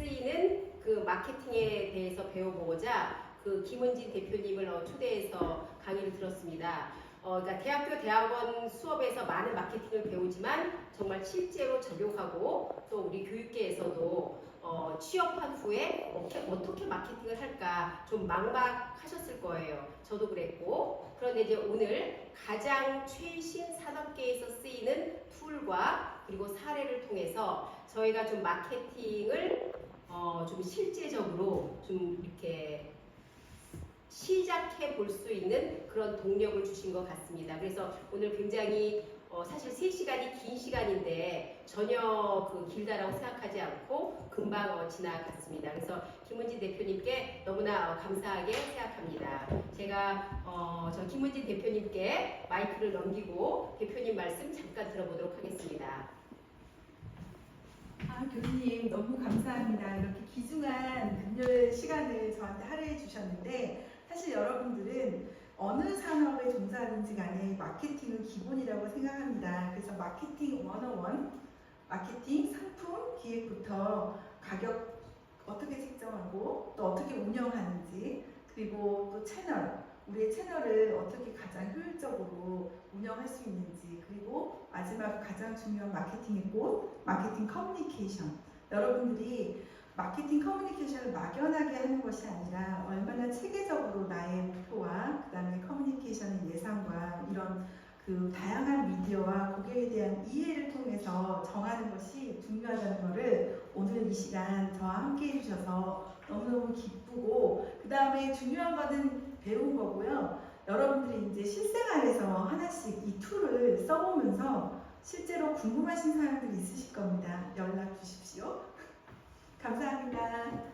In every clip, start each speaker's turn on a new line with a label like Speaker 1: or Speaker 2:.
Speaker 1: 쓰이는 그 마케팅에 대해서 배워보고자 그 김은진 대표님을 어, 초대해서 강의를 들었습니다. 어, 그러니까 대학교 대학원 수업에서 많은 마케팅을 배우지만 정말 실제로 적용하고 또 우리 교육계에서도 어, 취업한 후에 어떻게, 마케팅을 할까 좀 막막하셨을 거예요. 저도 그랬고 그런데 이제 오늘 가장 최신 산업계에서 쓰이는 툴과 그리고 사례를 통해서 저희가 좀 마케팅을 어, 좀 실제적으로 좀 이렇게 시작해 볼 수 있는 그런 동력을 주신 것 같습니다. 그래서 오늘 굉장히 어, 사실 3시간이 긴 시간인데 전혀 그 길다라고 생각하지 않고 금방 어, 지나갔습니다. 그래서 김은진 대표님께 너무나 어, 감사하게 생각합니다. 제가 어, 저 김은진 대표님께 마이크를 넘기고 대표님 말씀 잠깐 들어보도록 하겠습니다.
Speaker 2: 너무 감사합니다. 이렇게 귀중한 금요일 시간을 저한테 할애해 주셨는데 사실 여러분들은 어느 산업에 종사하든지 간에 마케팅은 기본이라고 생각합니다. 그래서 마케팅 101, 마케팅 상품 기획부터 가격 어떻게 책정하고 또 어떻게 운영하는지 그리고 또 채널 우리의 채널을 어떻게 가장 효율적으로 운영할 수 있는지 그리고 마지막 가장 중요한 마케팅의 꽃 마케팅 커뮤니케이션 여러분들이 마케팅 커뮤니케이션을 막연하게 하는 것이 아니라 얼마나 체계적으로 나의 목표와 그 다음에 커뮤니케이션의 예상과 이런 그 다양한 미디어와 고객에 대한 이해를 통해서 정하는 것이 중요하다는 것을 오늘 이 시간 저와 함께 해주셔서 너무너무 기쁘고 그 다음에 중요한 거는 배운 거고요. 여러분들이 이제 실생활에서 하나씩 이 툴을 써보면서 실제로 궁금하신 사항들이 있으실 겁니다. 연락 주십시오. 감사합니다.
Speaker 1: 어,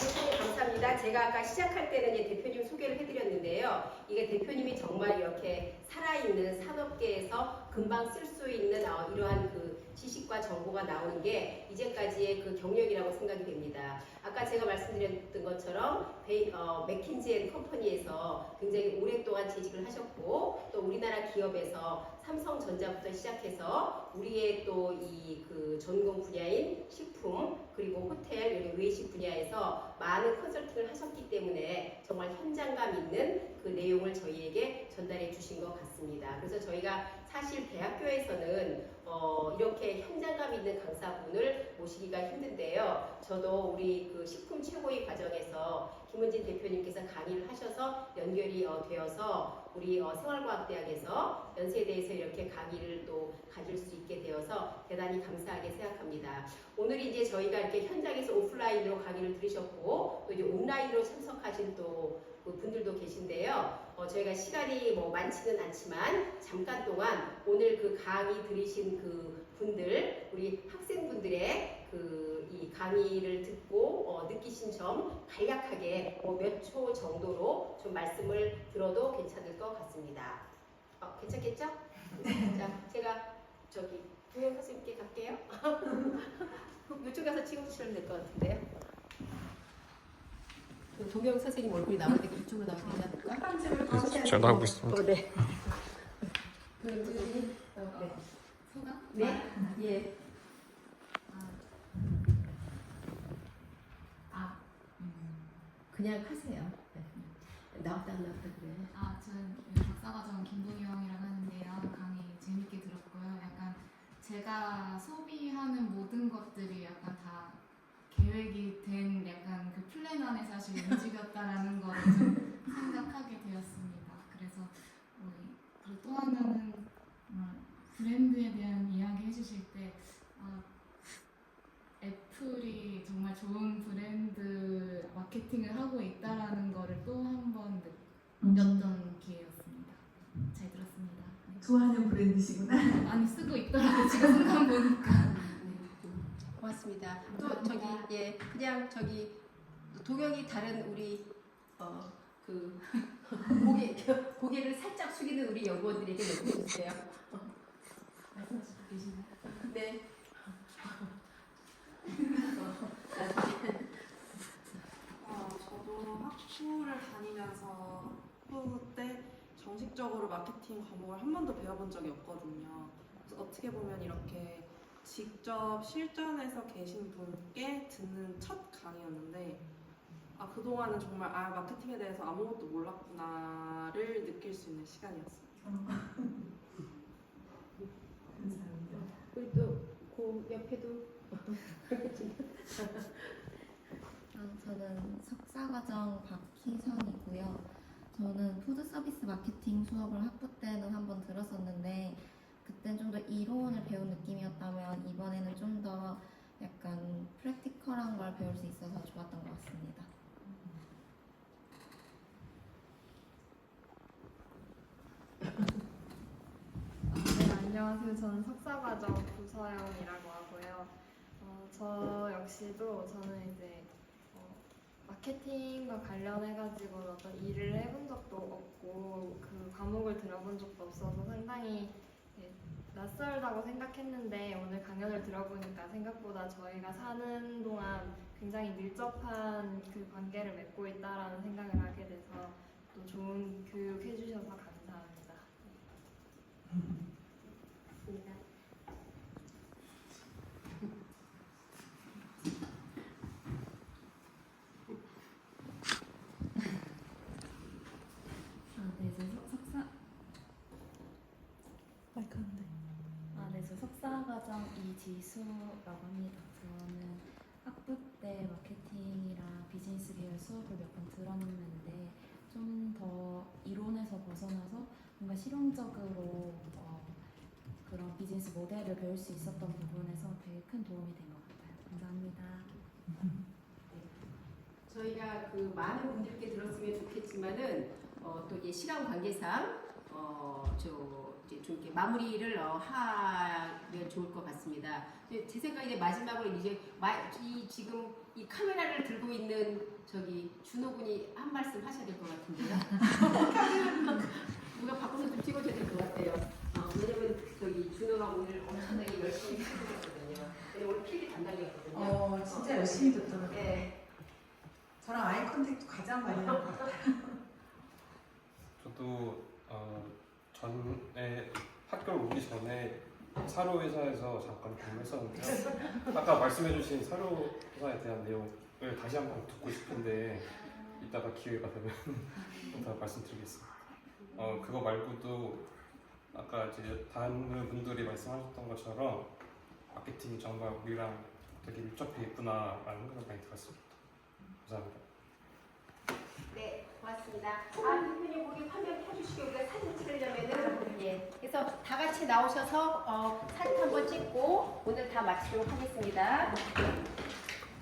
Speaker 1: 대표님 감사합니다. 제가 아까 시작할 때는 대표님 소개를 해드렸는데요. 이게 대표님이 정말 이렇게 살아있는 산업계에서 금방 쓸 수 있는 어, 이러한 그 지식과 정보가 나오는 게 이제까지의 그 경력이라고 생각이 됩니다. 아까 제가 말씀드렸던 것처럼 어, 맥킨지 앤 컴퍼니에서 굉장히 오랫동안 재직을 하셨고 또 우리나라 기업에서 삼성전자부터 시작해서 우리의 또 이 그 전공 분야인 식품 그리고 호텔 여기 외식 분야에서 많은 컨설팅을 하셨기 때문에 정말 현장감 있는 그 내용을 저희에게 전달해 주신 것 같습니다. 그래서 저희가 사실 대학교에서는 어, 이렇게 현장감 있는 강사분을 모시기가 힘든데요. 저도 우리 그 식품 최고위 과정에서 김은진 대표님께서 강의를 하셔서 연결이 어, 되어서 우리 어, 생활과학대학에서 연세대에서 이렇게 강의를 또 가질 수 있게 되어서 대단히 감사하게 생각합니다. 오늘 이제 저희가 이렇게 현장에서 오프라인으로 강의를 들으셨고 또 이제 온라인으로 참석하신 또 그 분들도 계신데요. 어, 저희가 시간이 뭐 많지는 않지만 잠깐 동안 오늘 그 강의 들으신 그 분들 우리 학생분들의 그 이 강의를 듣고 어, 느끼신 점 간략하게 뭐 몇 초 정도로 좀 말씀을 들어도 괜찮을 것 같습니다. 어, 괜찮겠죠? 자, 제가 저기 동영 선생님께 갈게요. 이쪽 가서 찍어주시면 될 것 같은데요. 그 동영 선생님 얼굴이 나오는데 이쪽으로 나오면 되지 않을까?
Speaker 3: 저도 하고 있습니다.
Speaker 1: 어, 네. 그, 어, 네. 네. 예.
Speaker 4: 아, 음,
Speaker 1: 그냥 하세요. 네. 나왔다 안 나왔다 그래.
Speaker 4: 아, 저는 박사과정 김동영이라고 하는데요. 강의 재밌게 들었고요. 약간 제가 소비하는 모든 것들이 약간 다 계획이 된 약간 그 플랜 안에 사실 움직였다라는 거를 좀 생각하게 되었습니다. 그래서 뭐, 그리고 또 하나는 어, 브랜드에 대한 이야기 해주실 때 아, 애플이 정말 좋은 브랜드 마케팅을 하고 있다라는 거를 또 한 번 느꼈던 기회였습니다. 잘 들었습니다. 네.
Speaker 2: 좋아하는 브랜드시구나.
Speaker 4: 많이 쓰고 있더라고요. 지금 순간 보니까.
Speaker 1: 고맙습니다. 또 저기 예 그냥 저기 동영이 다른 우리 어그 고개 고개를 살짝 숙이는 우리 연구원들에게 넘겨주세요.
Speaker 4: 말씀하시고 계시나요?
Speaker 1: 네.
Speaker 5: 어, 저도 학부를 다니면서 학부 때 정식적으로 마케팅 과목을 한 번도 배워본 적이 없거든요. 그래서 어떻게 보면 이렇게 직접 실전에서 계신 분께 듣는 첫 강의였는데 아 그동안은 정말 아 마케팅에 대해서 아무것도 몰랐구나를 느낄 수 있는 시간이었어요.
Speaker 2: 감사합니다.
Speaker 1: 우리 또그 옆에도
Speaker 3: 아, 저는 석사과정 박희선이고요. 저는 푸드 서비스 마케팅 수업을 학부 때는 한번 들었었는데 그땐 좀더 이론을 배운 느낌이었다면 이번에는 좀 더 약간 프랙티컬한 걸 배울 수 있어서 좋았던 것 같습니다.
Speaker 6: 안녕하세요. 저는 석사과정 부서영이라고 하고요. 어, 저 역시도 저는 이제 어, 마케팅과 관련해가지고 어떤 일을 해본 적도 없고 그 과목을 들어본 적도 없어서 상당히 예, 낯설다고 생각했는데 오늘 강연을 들어보니까 생각보다 저희가 사는 동안 굉장히 밀접한 그 관계를 맺고 있다라는 생각을 하게 돼서 또 좋은 교육 해주셔서 감사합니다.
Speaker 3: 아, 네, 저 석- 석사
Speaker 2: 마이크 안 돼.
Speaker 3: 아, 네, 저 석사과정 이지수라고 합니다. 저는 학부 때 마케팅이랑 비즈니스 계열 수업을 몇 번 들었는데 좀 더 이론에서 벗어나서 뭔가 실용적으로 어, 그런 비즈니스 모델을 배울 수 있었던 부분에서 되게 큰 도움이 된 것 같아요. 감사합니다.
Speaker 1: 저희가 그 많은 분들께 들었으면 좋겠지만은 어, 또 이제 시간 관계상 어저 이제 좀 이렇게 마무리를 어, 하면 좋을 것 같습니다. 제 생각에 이제 마지막으로 이제 마, 이 지금 이 카메라를 들고 있는 저기 준호 군이 한 말씀 하셔야 될 것 같은데요. 누가 바꿔서 좀 찍어줘야 될 것 같아요. 어, 왜냐면 저기 준호가 오늘 엄청나게 열심히. 왜냐면 오늘 필기 담당이었거든요.
Speaker 2: 어, 진짜 열심히 듣더라고요.
Speaker 1: 네.
Speaker 2: 저랑 아이 컨택도 가장 많이 같아요.
Speaker 7: 저도 어, 전에 학교를 오기 전에 사료 회사에서 잠깐 근무했었는데요. 아까 말씀해주신 사료 회사에 대한 내용을 다시 한번 듣고 싶은데 이따가 기회가 되면 더 말씀드리겠습니다. 어, 그거 말고도 아까 이제 다른 분들이 말씀하셨던 것처럼 마케팅이 정말 우리랑 되게 밀접해 있구나라는 생각 많이 들었습니다. 감사합니다.
Speaker 1: 네, 고맙습니다. 아, 대표님 거기 화면 켜주시고 우리가 사진 찍으려면은 예, 그래서 다 같이 나오셔서 어, 사진 한번 찍고 오늘 다 마치도록 하겠습니다.